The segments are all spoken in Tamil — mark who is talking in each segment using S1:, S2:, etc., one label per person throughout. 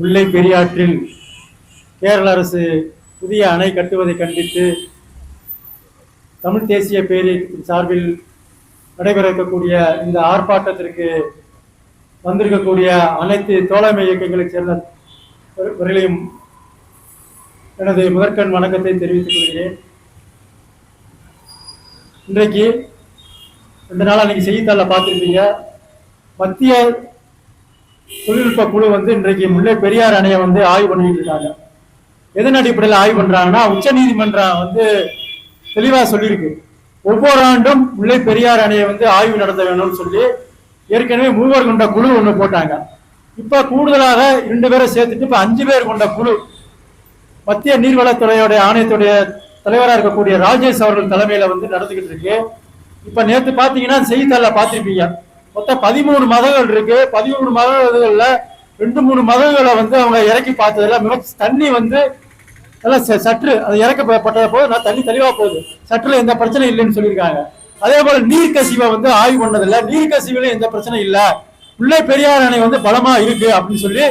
S1: முல்லை பெரியாற்றில் கேரள அரசு புதிய அணை கட்டுவதை கண்டித்து தமிழ் தேசிய பேரியக்கத்தின் சார்பில் நடைபெற இருக்கக்கூடிய இந்த ஆர்ப்பாட்டத்திற்கு வந்திருக்கக்கூடிய அனைத்து தோழமை இயக்கங்களைச் சேர்ந்தவர்களையும் எனது முதற்கண் வணக்கத்தை தெரிவித்துக் கொள்கிறேன். இன்றைக்கு ரெண்டு நாள் அன்னைக்கு செய்தித்தாளில் பார்த்துருப்பீங்க. மத்திய தொழில்நுட்ப குழு வந்து இன்றைக்கு முல்லை பெரியார் அணையை வந்து ஆய்வு பண்ணிட்டு இருக்காங்க. எதன் அடிப்படையில் ஆய்வு பண்றாங்கன்னா உச்சநீதிமன்றம் வந்து தெளிவா சொல்லியிருக்கு. ஒவ்வொரு ஆண்டும் முல்லை பெரியார் அணையை வந்து ஆய்வு நடத்த வேணும்னு சொல்லி ஏற்கனவே மூவர் கொண்ட குழு ஒன்று போட்டாங்க. இப்ப கூடுதலாக இரண்டு பேரை சேர்த்துட்டு இப்ப அஞ்சு பேர் கொண்ட குழு மத்திய நீர்வளத்துறையுடைய ஆணையத்துடைய தலைவராக இருக்கக்கூடிய ராஜேஷ் அவர்கள் தலைமையில வந்து நடந்துகிட்டு இருக்கு. இப்ப நேத்து பாத்தீங்கன்னா செய்தித்தாள பார்த்திருப்பீங்க. மொத்தம் பதிமூணு மதங்கள் இருக்கு. பதிமூணு மதங்கள்ல ரெண்டு மூணு மதங்களை வந்து அவங்க இறக்கி பார்த்ததுல மிக தண்ணி வந்து நல்லா ச- சற்று அது இறக்கப்பட்ட போது நான் தண்ணி தெளிவா போகுது. சற்றுல எந்த பிரச்சனையும் இல்லைன்னு சொல்லியிருக்காங்க. அதே போல நீர் கசிவை வந்து ஆய்வு பண்ணதில்ல. நீர் கசிவுல எந்த பிரச்சனையும் இல்லை. முல்லை பெரியார் அணை வந்து பலமா இருக்கு அப்படின்னு சொல்லி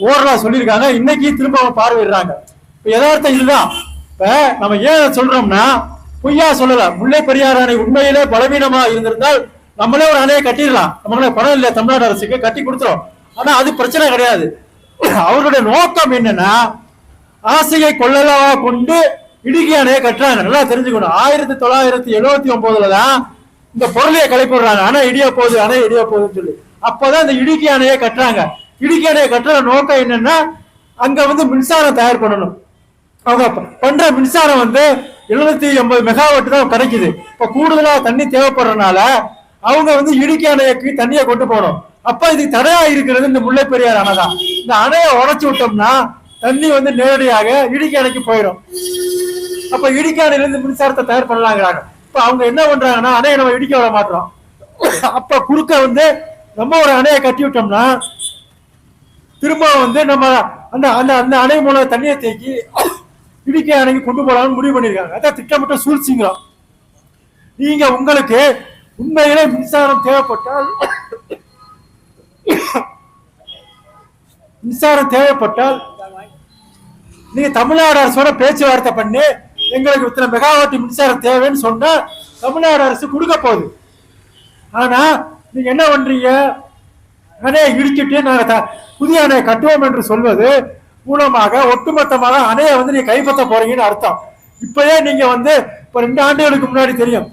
S1: ஓரலா சொல்லியிருக்காங்க. இன்னைக்கு திரும்ப அவங்க பார்வையிடுறாங்க. இப்போ யதார்த்தம் இதுதான். இப்போ நம்ம ஏன் சொல்றோம்னா பொய்யா சொல்லல. முல்லை பெரியார் அணை உண்மையிலே பலவீனமா இருந்திருந்தால் நம்மளே ஒரு அணையை கட்டிடலாம். நம்மளே பணம் இல்லை தமிழ்நாடு அரசுக்கு கட்டி கொடுத்துரும் ஆனா அது பிரச்சனை கிடையாது. அவர்களுடைய நோக்கம் என்னன்னா ஆசையை கொள்ளலாவா கொண்டு இடுக்கி அணையை கட்டுறாங்க. நல்லா தெரிஞ்சுக்கணும். ஆயிரத்தி தொள்ளாயிரத்தி எழுபத்தி ஒன்பதுல தான் இந்த பொருளையை கலைப்படுறாங்க அணை இடிய போகுது அணை இடிய போகுதுன்னு சொல்லி. அப்பதான் இந்த இடுக்கி அணையை கட்டுறாங்க. இடுக்கி அணையை கட்டுற நோக்கம் என்னன்னா அங்க வந்து மின்சாரம் தயார் பண்ணணும். அவங்க பண்ற மின்சாரம் வந்து எழுநூத்தி எண்பது மெகாவாட் தான் கிடைக்குது. இப்ப கூடுதலா தண்ணி தேவைப்படுறதுனால அவங்க வந்து இடுக்கி அணைக்கு தண்ணியை கொண்டு போகணும். அப்ப இது தடையா இருக்கிறது இந்த முல்லை பெரியார் அணை தான். இந்த அணையை உடைச்சு விட்டோம்னா தண்ணி வந்து நேரடியாக இடுக்கி அணைக்கு போயிடும். அப்ப இடுக்கி அணையில இருந்து மின்சாரத்தை தயார் பண்ணலாங்கிறாங்க. இப்ப அவங்க என்ன பண்றாங்கன்னா அணையை நம்ம இடிக்க விட மாட்டோம். அப்ப குறுக்க வந்து நம்ம ஒரு அணையை கட்டி விட்டோம்னா திரும்ப வந்து நம்ம அந்த அந்த அந்த அணை மூலம் தண்ணியை தேக்கி இடுக்கை அணைக்கு கொண்டு போகலாம்னு முடிவு பண்ணிருக்காங்க அதான் திட்டமிட்ட சூழ்ச்சிங்கிறோம். நீங்க உங்களுக்கு உண்மையிலே மின்சாரம் தேவைப்பட்டால் மின்சாரம் தேவைப்பட்டால் நீங்க தமிழ்நாடு அரசோட பேச்சுவார்த்தை பண்ணி. எங்களுக்கு இத்தனை மெகாவாட்டி மின்சாரம் தேவைன்னு சொன்னா தமிழ்நாடு அரசு கொடுக்க போகுது. ஆனா நீங்க என்ன பண்றீங்க? அணையை இடிச்சுட்டு நாங்க புதிய அணையை கட்டுவோம் என்று சொல்வது மூலமாக ஒட்டுமொத்தமாக அணையை வந்து நீங்க கைப்பற்ற போறீங்கன்னு அர்த்தம். இப்பயே நீங்க வந்து இப்ப ரெண்டு ஆண்டுகளுக்கு முன்னாடி தெரியும்.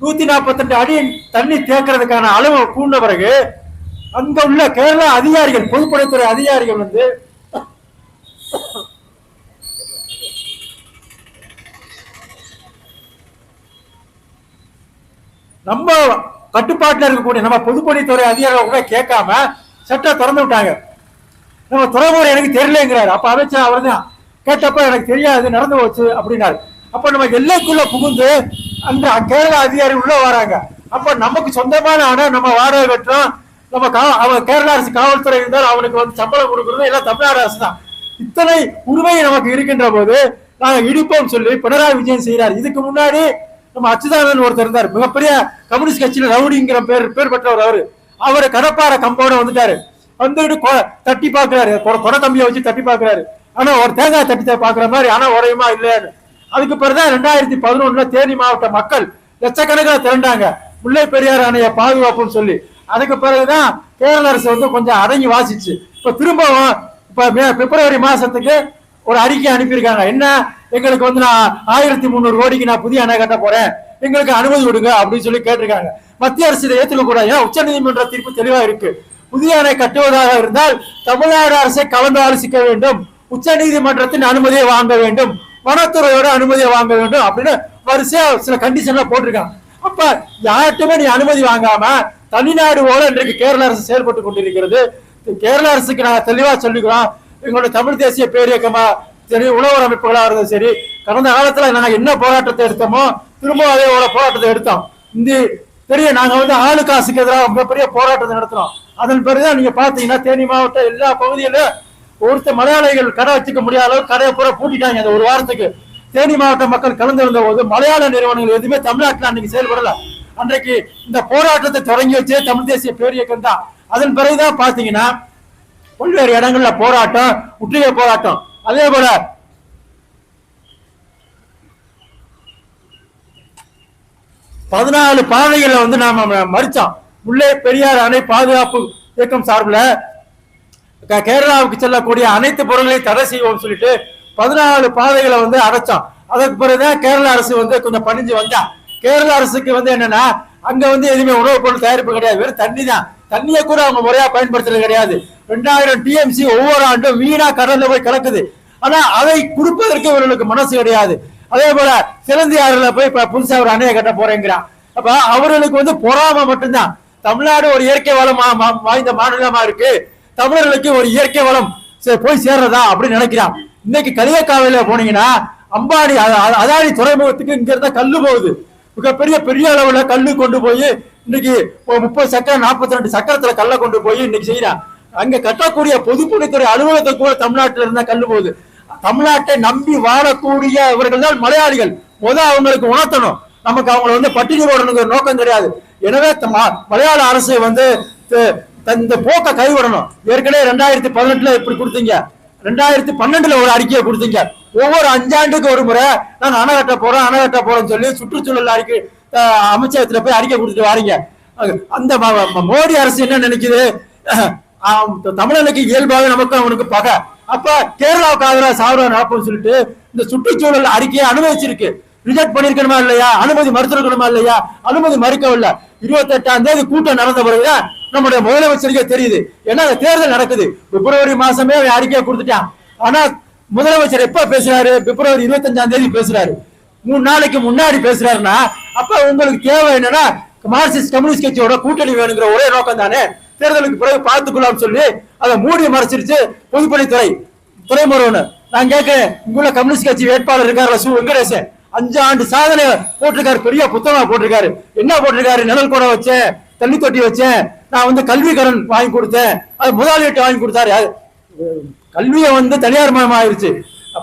S1: நூத்தி நாற்பத்தெட்டு அடி தண்ணி தேக்கிறதுக்கான அளவு கூண்ட பிறகு அங்க உள்ள கேரளா அதிகாரிகள் பொதுப்பணித்துறை அதிகாரிகள் வந்து நம்ம கட்டுப்பாட்டுல இருக்கக்கூடிய நம்ம பொதுப்பணித்துறை அதிகாரிகள் கூட கேட்காம சட்டை திறந்து விட்டாங்க. நம்ம துறைமுறை எனக்கு தெரியலங்கிறாரு. அப்ப அமைச்சர் அவர் தான் கேட்டப்ப எனக்கு தெரியாது நடந்து போச்சு அப்படின்னாரு. அப்ப நம்ம எல்லைக்குள்ள புகுந்து அந்த கேரளா அதிகாரி உள்ள வராங்க. அப்ப நமக்கு சொந்தமான ஆனா நம்ம வாடகை கட்டுறோம். நம்ம கா- அவன் கேரள அரசு காவல்துறை இருந்தால் அவனுக்கு வந்து சம்பளம் கொடுக்கறது எல்லாம் தமிழ்நாடு அரசு தான். இத்தனை உரிமை நமக்கு இருக்கின்ற போது நாங்கள் இடிப்போம் சொல்லி பினராயி விஜயன் செய்கிறார் இதுக்கு முன்னாடி நம்ம அச்சுதானன் ஒருத்தர் இருந்தார். மிகப்பெரிய கம்யூனிஸ்ட் கட்சியில் ரவுடிங்கிற பேர் பேர் பெற்றவர் அவரு. அவர் கடப்பாறை கம்போட வந்துட்டாரு. வந்துட்டு கொ- தட்டி பார்க்குறாரு. கொடை கம்பியை வச்சு தட்டி பார்க்குறாரு. ஆனால் ஒரு தேங்காய் தட்டி பார்க்குற மாதிரி ஆனால் உரையுமா இல்லையான்னு. அதுக்கு பிறகுதான் ரெண்டாயிரத்தி பதினொன்னுல தேனி மாவட்ட மக்கள் லட்சக்கணக்கில் திரண்டாங்க. முல்லை பெரியார் அணையை பாதுகாப்புன்னு சொல்லி. அதுக்கு பிறகுதான் கேரள அரசு வந்து கொஞ்சம் அடங்கி வாசிச்சு. இப்ப திரும்பவும் இப்ப மே- பிப்ரவரி மாசத்துக்கு ஒரு அறிக்கை அனுப்பியிருக்காங்க. என்ன? எங்களுக்கு வந்து நான் ஆயிரத்தி முந்நூறு கோடிக்கு நான் புதிய அணை கட்ட போறேன். எங்களுக்கு அனுமதி கொடுங்க அப்படின்னு சொல்லி கேட்டிருக்காங்க. மத்திய அரசு இதை ஏத்துக்க கூடாது ஏன்னா உச்ச நீதிமன்ற தீர்ப்பு தெளிவா இருக்கு. புதிய அணை கட்டுவதாக இருந்தால் தமிழ்நாடு அரசை கலந்து ஆலோசிக்க வேண்டும். உச்ச நீதிமன்றத்தின் அனுமதியை வாங்க வேண்டும். வனத்துறையோட அனுமதியை வாங்க வேண்டும் அப்படின்னு வரிசையா சில கண்டிஷன்லாம் போட்டிருக்காங்க. அப்ப யார்கிட்டயுமே நீ அனுமதி வாங்காம தனிநாடு போல இன்றைக்கு கேரள அரசு செயல்பட்டு கொண்டிருக்கிறது. கேரள அரசுக்கு நாங்க தெளிவா சொல்லிக்கிறோம். எங்களுடைய தமிழ் தேசிய பேரியக்கமா சரி உழவர் அமைப்புகளா இருந்தது சரி கடந்த காலத்துல நாங்க என்ன போராட்டத்தை எடுத்தோமோ திரும்ப அதே போல போராட்டத்தை எடுத்தோம். இந்த பெரிய நாங்க வந்து ஆளு காசுக்கு எதிராக மிகப்பெரிய போராட்டத்தை நடத்தினோம். அதன் பிறகுதான் நீங்க பாத்தீங்கன்னா தேனி மாவட்டம் எல்லா பகுதியிலும் ஒருத்த மலையாளிகள் கடை வச்சுக்க முடியாத அளவுக்கு கடையை பூரா பூட்டிட்டாங்க. அந்த ஒரு வாரத்துக்கு தேனி மாவட்ட மக்கள் கலந்து இருந்த போது மலையாள நிறுவனங்கள் எதுவுமே தமிழ்நாட்டில் அன்னைக்கு செயல்படல அன்றைக்கு இந்த போராட்டத்தை தொடங்கி வச்சே தமிழ் தேசிய பேரியக்கம் தான். அதன் பிறகுதான் பாத்தீங்கன்னா பல்வேறு இடங்கள்ல போராட்டம் முற்றுகை போராட்டம். அதே போல பதினாலு பாதைகளை வந்து நாம மறிச்சோம். முல்லை பெரியார் அணை பாதுகாப்பு இயக்கம் சார்பில் கேரளாவுக்கு செல்லக்கூடிய அனைத்து பொருட்களையும் தடை செய்வோம் சொல்லிட்டு பதினாலு பாதைகளை வந்து அடைச்சோம். அதற்கு பிறகுதான் கேரள அரசு வந்து கொஞ்சம் பணிஞ்சு வந்தா. கேரள அரசுக்கு வந்து என்னன்னா அங்க வந்து எதுவுமே உணவுப் பொருள் தயாரிப்பு கிடையாது. வெறும் தண்ணி தான். தண்ணியை கூட அவங்க முறையா பயன்படுத்துறது கிடையாது. ரெண்டாயிரம் டிஎம்சி ஒவ்வொரு ஆண்டும் வீணா கடல்ல போய் கிடக்குது ஆனா அதை கொடுப்பதற்கு இவர்களுக்கு மனசு கிடையாது. அதே போல சிலந்தியாறுல போய் இப்ப புதுசா ஒரு அணையை கட்ட போறேங்கிறான். அப்ப அவர்களுக்கு வந்து பொறாமை மட்டும்தான். தமிழ்நாடு ஒரு இயற்கை வளம் மா- வாய்ந்த மாநிலமா இருக்கு. தமிழர்களுக்கு ஒரு இயற்கை வளம். சே- போய் சேர்றதா அப்படின்னு நினைக்கிறான். இன்னைக்கு கலியக்காவில போனீங்கன்னா அம்பானி அதானி துறைமுகத்துக்கு இங்க இருந்தா கல்லு போகுது. மிகப்பெரிய பெரிய அளவுல கல்லு கொண்டு போய் இன்னைக்கு முப்பது சக்கரம் நாற்பத்தி ரெண்டு சக்கரத்துல கல்லை கொண்டு போய் இன்னைக்கு செய்யறான். அங்க கட்டக்கூடிய பொதுப்பணித்துறை அலுவலகத்தை கூட தமிழ்நாட்டில் இருந்தா கல்லு போகுது. தமிழ்நாட்டை நம்பி வாழக்கூடிய இவர்கள் தான் மலையாளிகள். முத அவங்களுக்கு உணர்த்தணும். நமக்கு அவங்களை வந்து பட்டினி போடணுங்கிற நோக்கம் கிடையாது. எனவே மலையாள அரசு வந்து இந்த போக்க கைவிடணும். ஏற்கனவே ரெண்டாயிரத்தி பதினெட்டுல இப்படி கொடுத்தீங்க. ரெண்டாயிரத்தி பன்னெண்டுல ஒரு அறிக்கையை கொடுத்தீங்க. ஒவ்வொரு அஞ்சாண்டுக்கு ஒரு முறை நாங்க அணை கட்ட போறோம் அணை கட்ட போறோம்னு சொல்லி சுற்றுச்சூழல் அறிக்கை அமைச்சகத்துல போய் அறிக்கை கொடுத்துட்டு வாரீங்க. அந்த ம- மோடி அரசு என்ன நினைக்குது? தமிழனுக்கு இயல்பாகவே நமக்கு அவனுக்கு பகை. அப்ப கேரளாவுக்கு ஆதரவா சாவரம் நடப்புன்னு சொல்லிட்டு இந்த சுற்றுச்சூழல் அறிக்கையை அனுமதிச்சிருக்கு. ரிஜெக்ட் பண்ணிருக்கணுமா இல்லையா? அனுமதி மறுத்திருக்கணுமா இல்லையா? அனுமதி மறுக்கவில்லை. இருபத்தி எட்டாம் தேதி கூட்டம் நடந்த பிறகுதான் நம்முடைய முதலமைச்சருக்கே தெரியுது. ஏன்னா தேர்தல் நடக்குது. பிப்ரவரி மாசமே அவன் அறிக்கையை கொடுத்துட்டான். ஆனா முதலமைச்சர் எப்ப பேசுறாரு? பிப்ரவரி இருபத்தஞ்சாம் தேதி பேசுறாரு. மூணு நாளைக்கு முன்னாடி பேசுறாருன்னா அப்ப உங்களுக்கு தேவை என்னன்னா மார்க்சிஸ்ட் கம்யூனிஸ்ட் கட்சியோட கூட்டணி வேணுங்கிற ஒரே நோக்கம் தானே? தேர்தலுக்கு பிறகு பார்த்துக்கலாம்னு சொல்லி அதை மூடி மறைச்சிருச்சு பொதுப்பணித்துறை. துறைமுருகன் நான் கேட்கிறேன் இங்குள்ள கம்யூனிஸ்ட் கட்சி வேட்பாளர் இருக்காரு சு. வெங்கடேசன்? அஞ்சு ஆண்டு சாதனை போட்டிருக்காரு பெரிய புத்தகமா போட்டிருக்காரு. என்ன போட்டிருக்காரு? நிழல் கூட வச்சேன் தண்ணி தொட்டி வச்சேன். நான் வந்து கல்வி கடன் வாங்கி கொடுத்தேன். அது முதலாளிகிட்ட வாங்கி கொடுத்தாரு. கல்வியை வந்து தனியார் மயம் ஆயிருச்சு.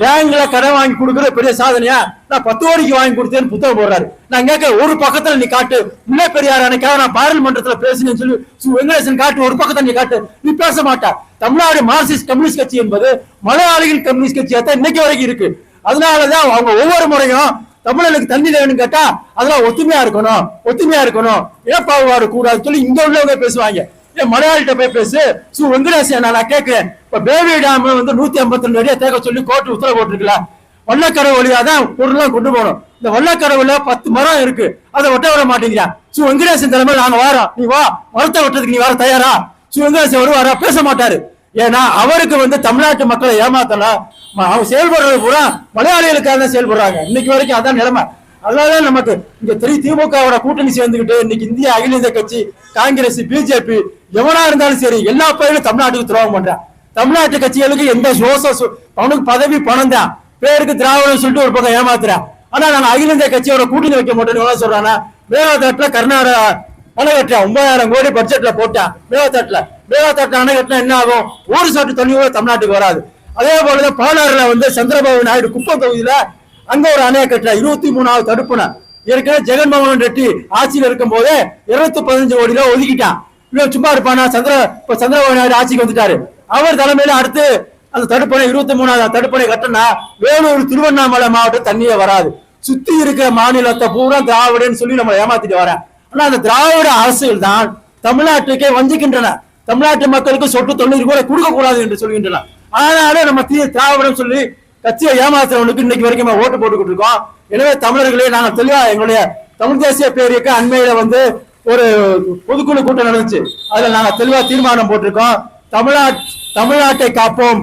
S1: பேங்க்ல கடன் வாங்கி கொடுக்குற பெரிய சாதனையா நான் பத்து கோடிக்கு வாங்கி கொடுத்தேன்னு புத்தகம் போடுறாரு. நான் கேட்க ஒரு பக்கத்துல நீ காட்டு. முல்லை பெரியார் அன்னைக்காக நான் பாராளுமன்றத்துல பேசினேன்னு சொல்லி சு வெங்கடேசன் காட்டு ஒரு பக்கத்துல நீ காட்டு. நீ பேச மாட்டா. தமிழ்நாடு மார்க்சிஸ்ட் கம்யூனிஸ்ட் கட்சி என்பது மலையாளிகள் கம்யூனிஸ்ட் கட்சியாக தான் இன்னைக்கு வரைக்கும் இருக்கு. அதனாலதான் அவங்க ஒவ்வொரு முறையும் தமிழர்களுக்கு தண்ணி வேணும்னு கேட்டா அதெல்லாம் ஒத்துமையா இருக்கணும் ஒத்துமையா இருக்கணும். இனப்பாகுபாடு கூடாது சொல்லி இங்க உள்ளவங்க பேசுவாங்க. ஏன் மலையாளிட்ட போய் பேசு. சு வெங்கடேசன் நான் கேட்கிறேன். இப்ப பேபி டேம் வந்து நூத்தி ஐம்பத்தி ரெண்டு அடியா தேக்க சொல்லி கோர்ட்டு உத்தரவு போட்டிருக்கல வல்லக்கரை வழியா தான் பொருள்லாம் கொண்டு போகணும். இந்த வல்லக்கரவுல பத்து மரம் இருக்கு. அதை ஒட்ட விட மாட்டேங்கிறான் சு வெங்கடேசன் தலைமையில் நாங்க வாரோம். நீ வா மரத்தை வெட்டுறதுக்கு நீ வர தயாரா? சு வெங்கடேசன் வருவாரா பேச மாட்டாரு. ஏன்னா அவருக்கு வந்து தமிழ்நாட்டு மக்களை ஏமாத்தல அவங்க செயல்படுறது பூரா மலையாளிகளுக்காக தான் செயல்படுறாங்க. இன்னைக்கு வரைக்கும் அதான் நிலைமை. அதனாலதான் நமக்கு இங்க திரு திமுகவோட கூட்டணி சேர்ந்துகிட்டு இன்னைக்கு இந்திய அகில இந்திய கட்சி காங்கிரஸ் பிஜேபி எவனா இருந்தாலும் சரி எல்லா பயிலும் தமிழ்நாட்டுக்கு துரோகம் பண்றான் தமிழ்நாட்டு கட்சிகளுக்கு எந்த சோச அவனுக்கு பதவி பணம் தான். பேருக்கு திராவிடம் சொல்லிட்டு ஒரு பக்கம் ஏமாத்துறான் ஆனா நான் அகில இந்திய கட்சியோட கூட்டணி வைக்க மாட்டேன்னு எவ்வளவு சொல்றானா மேலத்தட்டுல கர்நாடகா அணை ஒன்பதாயிரம் கோடி பட்ஜெட்ல போட்டான் மேலத்தட்டுல மேலத்தட்டுல அணை கட்டினா என்ன ஆகும்? ஒரு சாட்டு தண்ணி கூட தமிழ்நாட்டுக்கு வராது. அதே போலதான் பாலாறுல வந்து சந்திரபாபு நாயுடு குப்பம் தொகுதியில அங்க ஒரு அணையை கட்டுற இருபத்தி மூணாவது தடுப்புன ஏற்கனவே ஜெகன்மோகன் ரெட்டி ஆட்சியில் இருக்கும் போதே இருநூத்தி பதினஞ்சு கோடியில ஒதுக்கிட்டான். இவன் சும்மா இருப்பானா? சந்திர இப்ப சந்திரபாபு நாயுடு ஆட்சிக்கு வந்துட்டாரு. அவர் தலைமையில அடுத்து அந்த தடுப்பணை இருபத்தி மூணாவது தடுப்பணை கட்டினா வேலூர் திருவண்ணாமலை மாவட்டம் தண்ணியே வராது. சுத்தி இருக்கிற மாநிலத்தை பூரா திராவிடன்னு சொல்லி நம்ம ஏமாத்திட்டு வரேன் ஆனா அந்த திராவிட அரசுகள் தான் தமிழ்நாட்டுக்கே வஞ்சிக்கின்றன. தமிழ்நாட்டு மக்களுக்கு சொட்டு தொண்ணூறு கூட கொடுக்க கூடாது என்று சொல்கின்றன ஆனாலும் நம்ம தீ திராவிடம் சொல்லி கட்சியை ஏமாத்துறவனுக்கு இன்னைக்கு வரைக்கும் நம்ம ஓட்டு போட்டுக்கிட்டு இருக்கோம். எனவே தமிழர்களே நாங்கள் தெளிவா எங்களுடைய தமிழ் தேசிய பேரியக்க அண்மையில வந்து ஒரு பொதுக்குழு கூட்டம் நடந்துச்சு. அதுல நாங்க தெளிவா தீர்மானம் போட்டிருக்கோம். தமிழ்நாட் தமிழ்நாட்டை காப்போம்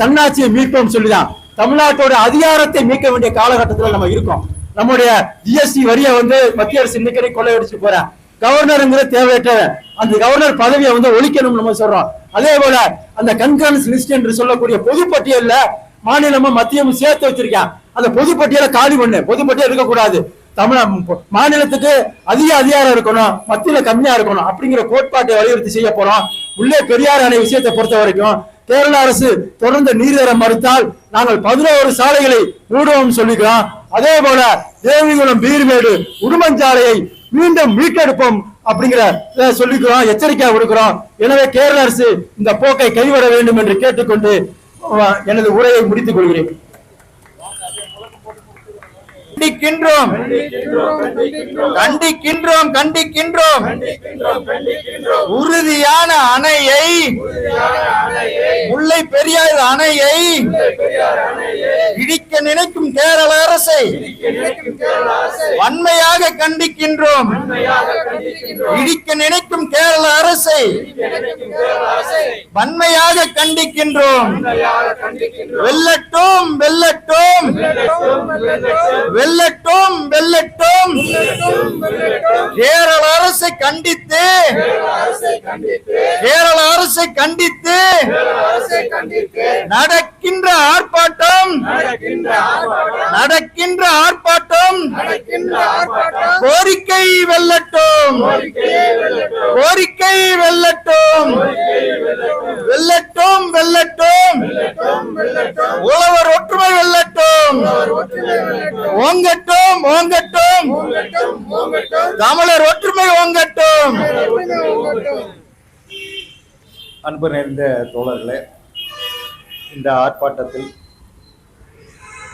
S1: தன்னாட்சியை மீட்போம் சொல்லிதான். தமிழ்நாட்டோட அதிகாரத்தை மீட்க வேண்டிய காலகட்டத்தில் நம்ம இருக்கோம். நம்முடைய ஜிஎஸ்டி வரியை வந்து மத்திய அரசு இன்னைக்கு கொள்ளையடிச்சு போறேன். கவர்னருங்கிற தேவையற்ற அந்த கவர்னர் பதவியை வந்து ஒழிக்கணும் நம்ம சொல்றோம். அதே போல அந்த கண்காணிஸ் லிஸ்ட் என்று சொல்லக்கூடிய பொதுப்பட்டியல்ல மாநிலமும் மத்தியமும் சேர்த்து வச்சிருக்கான் அந்த பொதுப்பட்டியலை காலி பண்ணு. பொதுப்பட்டியல் இருக்கக்கூடாது. தமிழ மாநிலத்துக்கு அதிக அதிகாரம் இருக்கணும். மத்தியில கம்மியா இருக்கணும். அப்படிங்கிற கோட்பாட்டை வலியுறுத்தி செய்ய போறோம். உள்ளே பெரியார் அணை விஷயத்தை பொறுத்த வரைக்கும் கேரள அரசு தொடர்ந்து நீர் தர மறுத்தால் நாங்கள் பதினோரு சாலைகளை மூடுவோம் சொல்லிக்கிறோம். அதே போல தேவிகுளம் பீர்மேடு உடுமஞ்சாலையை மீண்டும் மீட்டெடுப்போம் அப்படிங்கிற சொல்லிக்கிறோம் எச்சரிக்கை விடுக்கிறோம் எனவே கேரள அரசு இந்த போக்கை கைவிட வேண்டும் என்று கேட்டுக்கொண்டு எனது உரையை முடித்துக் கொள்கிறேன்.
S2: கண்டிக்கின்றோம். கண்டிக்கின்றோம் கண்டிக்கின்றோம். உறுதியான அணையை முல்லை பெரியாறு அணையை இடிக்க நினைக்கும் கேரள அரசை வன்மையாக கண்டிக்கின்றோம். இடிக்க நினைக்கும் கேரள அரசை வன்மையாக கண்டிக்கின்றோம். வெல்லட்டோம் வெல்லட்டோம். வெல்லட்டோம் வெல்லட்டோம். கேரள அரசை கண்டித்து கேரள அரசை கண்டித்து நடக்கின்ற ஆர்ப்பாட்டம் நடக்கின்ற ஆர்ப்பாட்டம். கோரிக்கை வெல்லட்டும். கோரிக்கை வெல்லட்டும். வெல்லட்டும். வெல்லட்டும். உழவர் ஒற்றுமை வெல்லட்டும். ஓங்கட்டும் ஓங்கட்டும். தமிழர் ஒற்றுமை ஓங்கட்டும்.
S3: அன்பு நிறைந்த தோழர்களே இந்த ஆர்ப்பாட்டத்தில்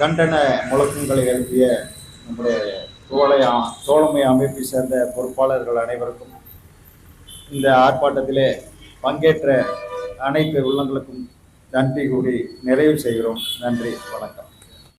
S3: கண்டன முழக்கங்களை எழுப்பிய நம்முடைய தோழை தோழமை அமைப்பை சேர்ந்த பொறுப்பாளர்கள் அனைவருக்கும் இந்த ஆர்ப்பாட்டத்திலே பங்கேற்ற அனைத்து உள்ளங்களுக்கும் நன்றி கூறி நிறைவு செய்கிறோம். நன்றி வணக்கம்.